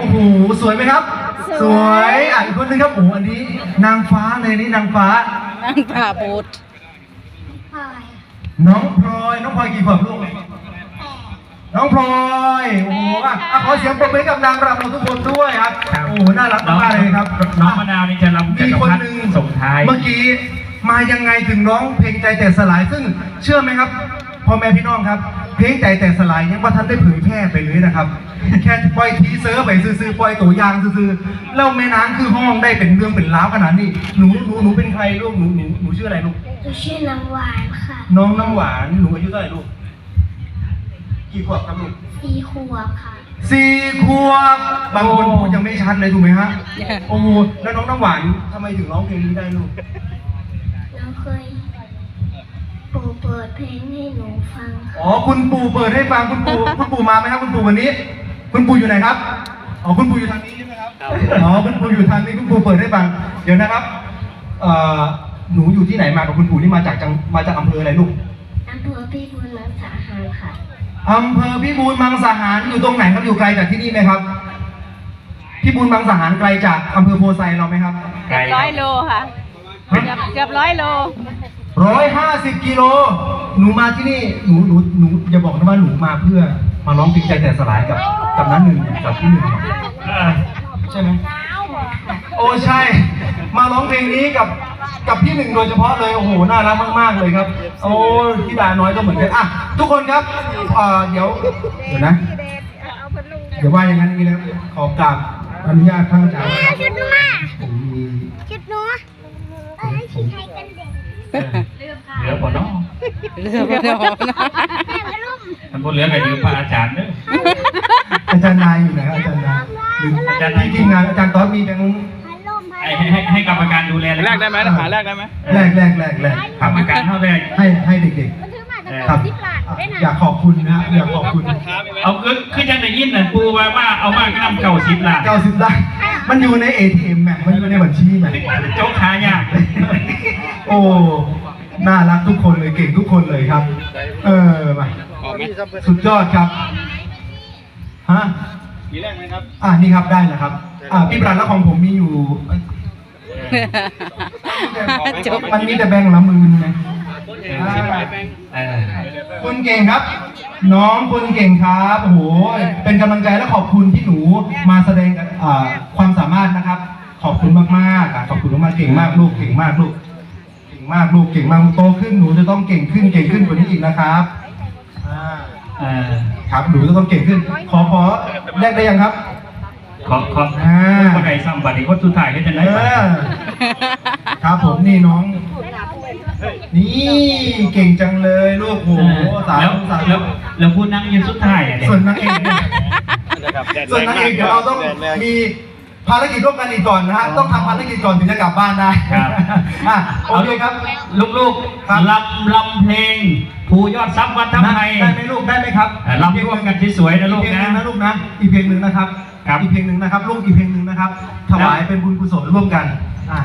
โอ้โหสวยไหมครับ สวยอะอีกคนนึงครับโอ้โหอันนี้ นางฟ้าเลยนี่นางฟ้า นั่งผ่าบูดพลอยน้องพลอยน้องพลอยกี่ขวบลูกน้องพลอยโอ้โหอะอะขอเสียงปรบมือให้กับนางรำเราทุกคนด้วยครับครับโอ้โหน่ารักมากๆเลยครับน้องมะนาวนี่จะรำจัมีกรคนพรรหดินึ่งส่งท้าย เมื่อกี้มายังไงถึงร้องเพลงใจแต่สลายซึ่งเชื่อไหมครับพ่อแม่พี่น้องครับ เพลงใจแต่สลายยังว่าท่านได้เผยแพร่ไปเลยนะครับ แค่ปล่อยทีเซอร์ไปซื้อๆปล่อยตัวอย่างซื้อๆแล้วแม่นางคือห้องได้เป็นเรื่องเป็นราวขนาดนี้หนูหนูหนูเป็นใครลูกหนูหนูหนูชื่ออะไรลูกหนูชื่อนางหวานค่ะ น้องน้ำหวานหนูอายุเท่าไหร่ลูกกี่ขวบครับลูกสี่ขวบค่ะสี่ขวบบางคนพูดยังไม่ชัดเลยถูกไหมฮะโอ้โหแล้วน้องน้ำหวานทำไมถึงร้องเพลงนี้ได้ลูกน้องเคย ปู่เปิดเพลงให้หนูฟังค่ะอ๋อคุณปู่เปิดให้ฟังคุณปู่ คุณปู่มาไหมครับคุณปู่วันนี้ คุณปู่อยู่ไหนครับอ๋อคุณปู่อยู่ทางนี้ใช่ไหมครับอ๋อคุณปู่อยู่ทางนี้คุณปู่เปิดให้ฟังเดี๋ยวนะครับเอ่อหนูอยู่ที่ไหนมากับคุณปู่นี่มาจากจังมาจากอำเภออะไรลูกอำเภอพี่บุญรักษาหารค่ะอำเภอพิบูลมังสาหารอยู่ตรงไหนครับอยู่ไกลจากที่นี่ไหมครับพิบูลมังสาหารไกลจากอำเภอโพไซเราไหมครับ ไกลร้อยโลค่ะเกือบเกือบร้อยโล ร้อยห้าสิบกิโล หนูมาที่นี่ หนู หนู หนูอย่าบอกนะว่าหนูมาเพื่อ มาร้องเพลงใจแต่สลายกับกับนั้นหนึ่งกับที่หนึ่งใช่ไหมโอ้ใช่ มาร้องเพลงนี้กับกับพี่หนึ่งโดยเฉพาะเลย โอ้โห น่ารักมากๆเลยครับ โอ้พี่ดาน้อยก็เหมือนกันอะทุกคนครับเอ่อเดี๋ยว เดี๋ยวนะ เดี๋ยวว่าอย่างนั้นนี้นะขอกราบอนุญาตท่านอาจารย์ เหลือพอน้องเรือไม่ได้ออกนะแม่กระลุ่มมันบนเหลือกับยืมพระอาจารย์เด้ออาจารย์นายอยู่ไหนครับอาจารย์นายหรืออาจารย์นายที่ทีมงานอาจารย์ต๊อดมีแบงค์พัดลมพัดให้ลมให้ให้ให้กรรมการดูแลเลยแลกได้ไหมทหารแลกได้ไหมแรกแรกแรกแรกกรรมการเข้าแรกให้ให้เด็กมันถือมาจะๆตครับกสิบหลาดได้นะอยากขอบคุณนะอยากขอบคุณเอาคือคือจังได้ยินน่ะปูว่าว่าเอามากนำเก่าสิบล้านเก้าสิบล้านมันอยู่ใน ATM แม่มันอยู่ในบัญชีแม่โจ๊กขายากโอ้ น่ารักทุกคนเลยเก่งทุกคนเลยครับ เออมาสุดยอดครับฮะมีแลกไหมครับอ่านี่ครับได้แล้วครับ อ่าพี่ปราณแล้วของผมมีอยู่เอ้ยจบมันมีแต่แบงค์ละหมืนไงเออคุณเก่งครับ น้องคุณเก่งครับโอ้โหเป็นกำลังใจและขอบคุณที่หนูมาแสดงอ่าความสามารถนะครับ ขอบคุณมากๆอะขอบคุณมากๆเก่งมากลูกเก่งมากลูกเก่ง มากลูกเก่งมากโตขึ้นหนูจะต้องเก่งขึ้นเก่งขึ้นกว่านี้อีกนะครับอ่าเออครับหนูจะต้องเก่งขึ้น ขอขอแรกได้ยังครับ ขอขออ่าคนไหนซ้ำบัตรอีกคนสุดท้ายก็จะเอได้ไปอครับผมนี่น้อง นี่เก่งจังเลยลูกโอ้โหสาแล้วธุสาแล้ธุวแล้วพูดนั่งยืนสุดท้ายอะเนี่ยส่วนนางเอกเนี่ยส่วนนางเอกเดี๋ยวเราต้องมี ภารกิจร่วมกันอีกก่อนนะฮะต้องทำภารกิจก่อนถึงจะกลับบ้านได้ครับ อะโอเคครับ ลูกครับ ๆลำลำเพลงภูยอดซับวัดทั้งไทย ได้ไหมลูกได้ไหมครับอะลำร่วมกันที่สวยนะลูกอีกเพลงหนะนึงนะลูกนะอีกเพลงหนึ่งนะครับครับ อีกเพลงหนึ่งนะครับลูกอีกเพลงหนึ่งนะครับ ถวายเป็นบุญกุศลร่วมกันอะ